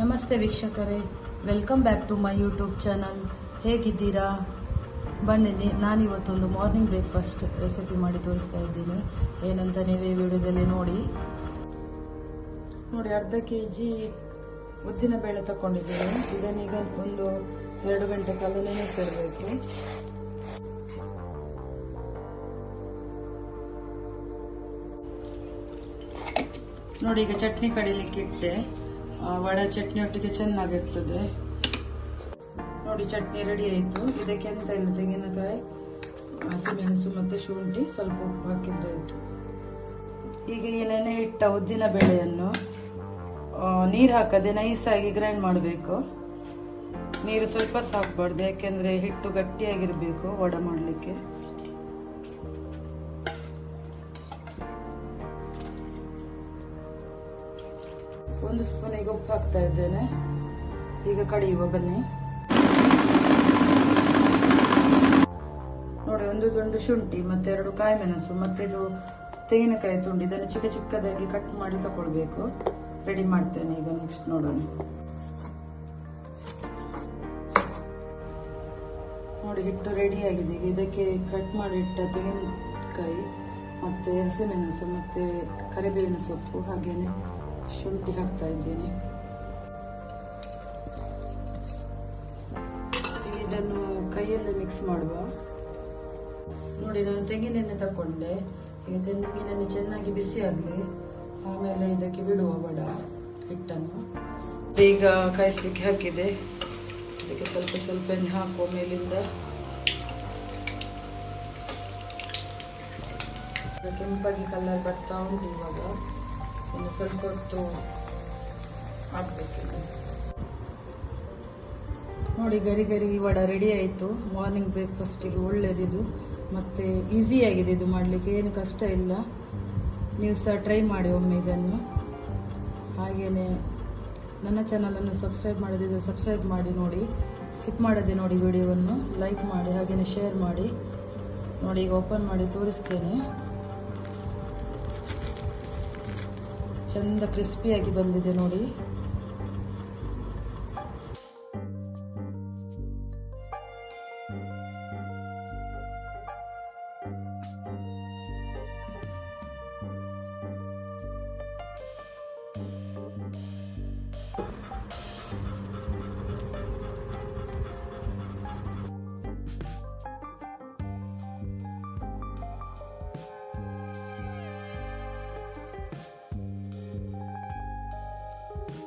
ನಮಸ್ತೆ ವೀಕ್ಷಕರೇ welcome back to my YouTube channel ಹೇಗಿದ್ದೀರಾ? ಬನ್ನಿ ನಾನು ನಾನಿವತ್ತೊಂದು ಮಾರ್ನಿಂಗ್ ಬ್ರೇಕ್ಫಾಸ್ಟ್ ರೆಸಿಪಿ ಮಾಡಿ ತೋರಿಸ್ತಾ ಇದ್ದೀನಿ. ಏನಂತ ನೀವೇ ವಿಡಿಯೋದಲ್ಲಿ ನೋಡಿ. ನೋಡಿ, ಅರ್ಧ ಕೆ ಜಿ ಉದ್ದಿನ ಬೇಳೆ ತಗೊಂಡಿದ್ದೀನಿ ಇದನ್ನೀಗ ಒಂದು ಎರಡು ಗಂಟೆ ಕಾಲ ನೆನೆಸಿಡಬೇಕು ನೋಡಿ, ಈಗ ಚಟ್ನಿ ಕಡಿಲಿಕ್ಕೆ ಇಟ್ಟೆ ವಡೆ ಚಟ್ನಿ ಒಟ್ಟಿಗೆ ಚೆನ್ನಾಗಿರ್ತದೆ. ನೋಡಿ, ಚಟ್ನಿ ರೆಡಿ ಆಯಿತು. ಇದಕ್ಕೆ ಎಂತ ಇಲ್ಲ, ತೆಂಗಿನಕಾಯಿ, ಹಸಿಮೆಣಸು ಮತ್ತು ಶುಂಠಿ, ಸ್ವಲ್ಪ ಉಪ್ಪು ಹಾಕಿದ್ರೆ ಆಯಿತು. ಈಗ ಏನೇನೆ ನೆನೆ ಇಟ್ಟ ಉದ್ದಿನ ಬೇಳೆಯನ್ನು ನೀರು ಹಾಕದೆ ನೈಸಾಗಿ ಗ್ರೈಂಡ್ ಮಾಡಬೇಕು. ನೀರು ಸ್ವಲ್ಪ ಸಾಕ್ಬಾರ್ದು, ಯಾಕೆಂದರೆ ಹಿಟ್ಟು ಗಟ್ಟಿಯಾಗಿರಬೇಕು ವಡೆ ಮಾಡಲಿಕ್ಕೆ. ಒಂದು ಸ್ಪೂನ್ ಈಗ ಉಪ್ಪು ಹಾಕ್ತಾ ಇದ್ದೇನೆ. ಈಗ ಕಡಿಯುವ, ಬನ್ನಿ. ನೋಡಿ, ಒಂದು ತುಂಡು ಶುಂಠಿ ಮತ್ತೆ ಎರಡು ಕಾಯಿ ಮೆಣಸು ಮತ್ತೆ ಇದು ತೆಂಗಿನಕಾಯಿ ತುಂಡಿ, ಇದನ್ನು ಚಿಕ್ಕ ಚಿಕ್ಕದಾಗಿ ಕಟ್ ಮಾಡಿ ತಗೊಳ್ಬೇಕು ರೆಡಿ ಮಾಡ್ತೇನೆ, ಈಗ ನೆಕ್ಸ್ಟ್ ನೋಡೋಣ. ನೋಡಿ, ಹಿಟ್ಟು ರೆಡಿ ಆಗಿದೆ. ಈಗ ಇದಕ್ಕೆ ಕಟ್ ಮಾಡಿ ಇಟ್ಟ ತೆಂಗಿನಕಾಯಿ, ಮತ್ತೆ ಹಸಿಮೆಣಸು, ಮತ್ತೆ ಕರಿಬೇವಿನ ಸೊಪ್ಪು ಹಾಗೇನೆ. ಶುಂಠಿ ಹಾಕ್ತಾ ಇದ್ದೇನೆ. ಇದನ್ನು ಕೈಯಲ್ಲಿ ಮಿಕ್ಸ್ ಮಾಡುವ. ನೋಡಿ, ನಾನು ತೆಂಗಿನೆಣ್ಣೆ ತಕೊಂಡೆ ಈಗ ತೆಂಗಿನೆಣ್ಣೆ ಚೆನ್ನಾಗಿ ಬಿಸಿ ಆಗಲಿ, ಆಮೇಲೆ ಇದಕ್ಕೆ ಬಿಡುವ ಬಡ ಹಿಟ್ಟನ್ನು. ಈಗ ಕಾಯಿಸ್ಲಿಕ್ಕೆ ಹಾಕಿದೆ. ಅದಕ್ಕೆ ಸ್ವಲ್ಪ ಸ್ವಲ್ಪ ಎಣ್ಣೆ ಹಾಕುವ ಮೇಲಿಂದ. ಕೆಂಪಾಗಿ ಕಲರ್ ಬರ್ತಾ ಉಂಟು ಇವಾಗ. ಇನ್ನು ಸ್ವಲ್ಪ ಹೊತ್ತು ಹಾಕ್ಬೇಕಿದೆ ನೋಡಿ, ಗರಿ ಗರಿ ವಡ ರೆಡಿ ಆಯಿತು. ಮಾರ್ನಿಂಗ್ ಬ್ರೇಕ್ಫಾಸ್ಟಿಗೆ ಒಳ್ಳೆಯದಿದು ಮತ್ತು ಈಸಿಯಾಗಿದೆ ಇದು ಮಾಡಲಿಕ್ಕೆ. ಏನು ಕಷ್ಟ ಇಲ್ಲ. ನೀವು ಸಹ ಟ್ರೈ ಮಾಡಿ ಒಮ್ಮೆ ಇದನ್ನು. ಹಾಗೆಯೇ ನನ್ನ ಚಾನಲನ್ನು ಸಬ್ಸ್ಕ್ರೈಬ್ ಮಾಡದಿದ್ದರೆ ಸಬ್ಸ್ಕ್ರೈಬ್ ಮಾಡಿ ನೋಡಿ. ಸ್ಕಿಪ್ ಮಾಡದೆ ನೋಡಿ ವಿಡಿಯೋವನ್ನು ಲೈಕ್ ಮಾಡಿ ಹಾಗೆಯೇ ಶೇರ್ ಮಾಡಿ. ನೋಡಿ, ಈಗ ಓಪನ್ ಮಾಡಿ ತೋರಿಸ್ತೇನೆ. ಚಂದ ಕ್ರಿಸ್ಪಿಯಾಗಿ ಬಂದಿದೆ ನೋಡಿ.